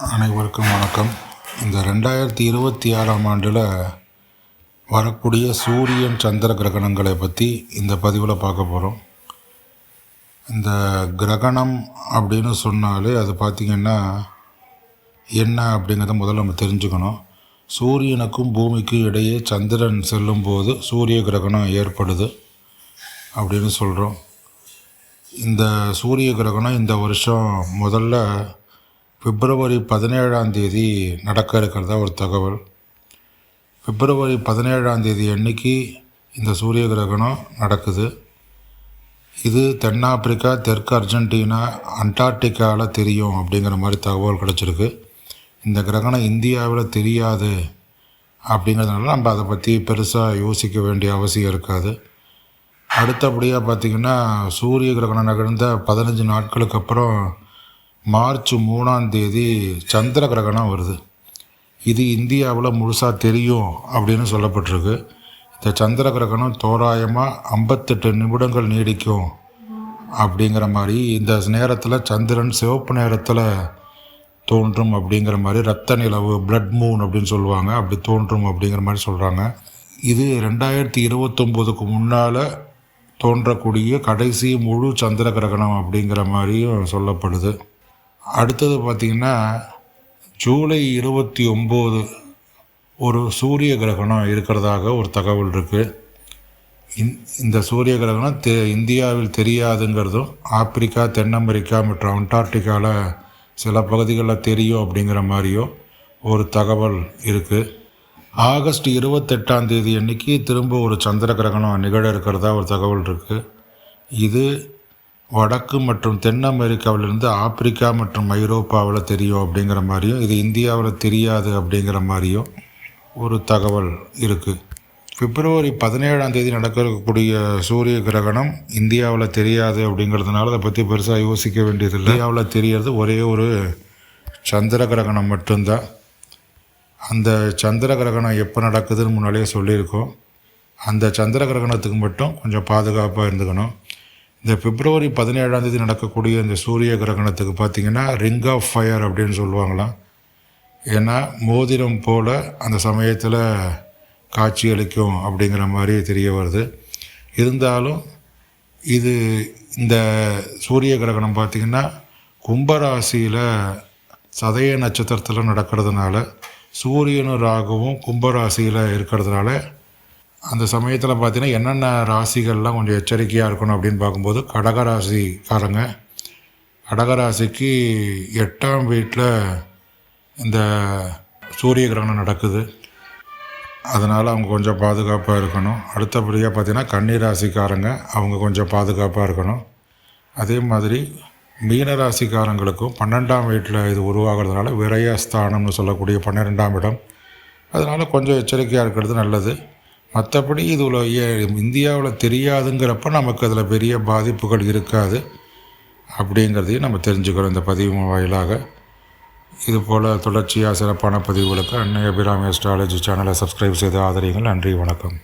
அனைவருக்கும் வணக்கம். இந்த ரெண்டாயிரத்தி இருபத்தி ஆறாம் ஆண்டில் வரக்கூடிய சூரியன் சந்திர கிரகணங்களை பற்றி இந்த பதிவில் பார்க்க போகிறோம் இந்த கிரகணம் அப்படின்னு சொன்னாலே அது பார்த்திங்கன்னா என்ன அப்படிங்கிறத முதல்ல நம்ம தெரிஞ்சுக்கணும். சூரியனுக்கும் பூமிக்கும் இடையே சந்திரன் செல்லும்போது சூரிய கிரகணம் ஏற்படுது அப்படின்னு சொல்கிறோம் இந்த சூரிய கிரகணம் இந்த வருஷம் முதல்ல பிப்ரவரி பதினேழாம் தேதி நடக்க இருக்கிறதா ஒரு தகவல். பிப்ரவரி பதினேழாம் தேதி அன்னைக்கு இந்த சூரிய கிரகணம் நடக்குது. இது தென்னாப்பிரிக்கா தெற்கு அர்ஜென்டினா அண்டார்டிகாவில் தெரியும் அப்படிங்கிற மாதிரி தகவல் கிடச்சிருக்கு. இந்த கிரகணம் இந்தியாவில் தெரியாது அப்படிங்கிறதுனால நம்ம அதை பற்றி பெருசாக யோசிக்க வேண்டிய அவசியம் இருக்காது. அடுத்தபடியாக பார்த்திங்கன்னா சூரிய கிரகணம் நிகழ்ந்த பதினஞ்சு நாட்களுக்கு அப்புறம் மார்ச் மூணாம் தேதி சந்திர கிரகணம் வருது. இது இந்தியாவில் முழுசாக தெரியும் அப்படின்னு சொல்லப்பட்டிருக்கு. இந்த சந்திர கிரகணம் தோராயமாக ஐம்பத்தெட்டு நிமிடங்கள் நீடிக்கும் அப்படிங்கிற மாதிரி இந்த நேரத்தில் சந்திரன் சிவப்பு நேரத்தில் தோன்றும் அப்படிங்கிற மாதிரி ரத்த நிலவு பிளட் மூன் அப்படின்னு சொல்லுவாங்க. அப்படி தோன்றும் அப்படிங்கிற மாதிரி சொல்கிறாங்க இது ரெண்டாயிரத்தி இருபத்தொம்போதுக்கு முன்னால் தோன்றக்கூடிய கடைசி முழு சந்திர கிரகணம் அப்படிங்கிற மாதிரியும் சொல்லப்படுது. அடுத்தது பார்த்திங்கன்னா ஜூலை இருபத்தி ஒம்பது ஒரு சூரிய கிரகணம் இருக்கிறதாக ஒரு தகவல் இருக்குது இந்த சூரிய கிரகணம் தெ இந்தியாவில் தெரியாதுங்கிறதும் ஆப்பிரிக்கா தென் அமெரிக்கா மற்றும் அண்டார்டிகாவில் சில பகுதிகளில் தெரியும் அப்படிங்கிற மாதிரியும் ஒரு தகவல் இருக்குது ஆகஸ்ட் இருபத்தெட்டாம் தேதி அன்னைக்கு திரும்ப ஒரு சந்திர கிரகணம் நிகழ இருக்கிறதா ஒரு தகவல் இருக்குது இது வடக்கு மற்றும் தென் அமெரிக்காவிலிருந்து ஆப்பிரிக்கா மற்றும் ஐரோப்பாவில் தெரியும் அப்படிங்கிற மாதிரியும் இது இந்தியாவில் தெரியாது அப்படிங்கிற மாதிரியும் ஒரு தகவல் இருக்குது பிப்ரவரி பதினேழாம் தேதி நடக்கக்கூடிய சூரிய கிரகணம் இந்தியாவில் தெரியாது அப்படிங்கிறதுனால அதை பற்றி பெருசாக யோசிக்க வேண்டியதில்லை. இந்தியாவில் தெரியறது ஒரே ஒரு சந்திர கிரகணம் மட்டும்தான். அந்த சந்திர கிரகணம் எப்போ நடக்குதுன்னு முன்னாலேயே சொல்லியிருக்கோம். அந்த சந்திர கிரகணத்துக்கு மட்டும் கொஞ்சம் பாதுகாப்பாக இருந்துக்கணும். இந்த பிப்ரவரி பதினேழாம் தேதி நடக்கக்கூடிய இந்த சூரிய கிரகணத்துக்கு பார்த்திங்கன்னா ரிங் ஆஃப் ஃபயர் அப்படின்னு சொல்லுவாங்களாம். ஏன்னா மோதிரம் போல் அந்த சமயத்தில் காட்சி அளிக்கும் அப்படிங்கிற மாதிரி தெரிய வருது. இருந்தாலும் இது இந்த சூரிய கிரகணம் பார்த்திங்கன்னா கும்பராசியில் சதய நட்சத்திரத்தில் நடக்கிறதுனால சூரியனும் ராகுவும் கும்பராசியில் இருக்கிறதுனால அந்த சமயத்தில் பார்த்தீங்கன்னா என்னென்ன ராசிகள்லாம் கொஞ்சம் எச்சரிக்கையாக இருக்கணும் அப்படின்னு பார்க்கும்போது கடகராசிக்காரங்க கடகராசிக்கு எட்டாம் வீட்டில் இந்த சூரிய கிரகணம் நடக்குது. அதனால் அவங்க கொஞ்சம் பாதுகாப்பாக இருக்கணும். அடுத்தபடியாக பார்த்திங்கன்னா கன்னி ராசிக்காரங்க அவங்க கொஞ்சம் பாதுகாப்பாக இருக்கணும். அதே மாதிரி மீன ராசிக்காரங்களுக்கும் பன்னெண்டாம் வீட்டில் இது உருவாகிறதுனால விரயஸ்தானம்னு சொல்லக்கூடிய பன்னிரெண்டாம் இடம். அதனால் கொஞ்சம் எச்சரிக்கையாக இருக்கிறது நல்லது. மற்றபடி இதில் இந்தியாவில் தெரியாதுங்கிறப்ப நமக்கு அதில் பெரிய பாதிப்புகள் இருக்காது அப்படிங்கிறதையும் நம்ம தெரிஞ்சுக்கிறோம் இந்த பதிவு வாயிலாக. இது போல் தொடர்ச்சியாக சிறப்பான பதிவுகளுக்கு அன்னை அபிராமி அஸ்ட்ராலஜி சேனலை சப்ஸ்கிரைப் செய்து ஆதரிங்கள் நன்றி வணக்கம்.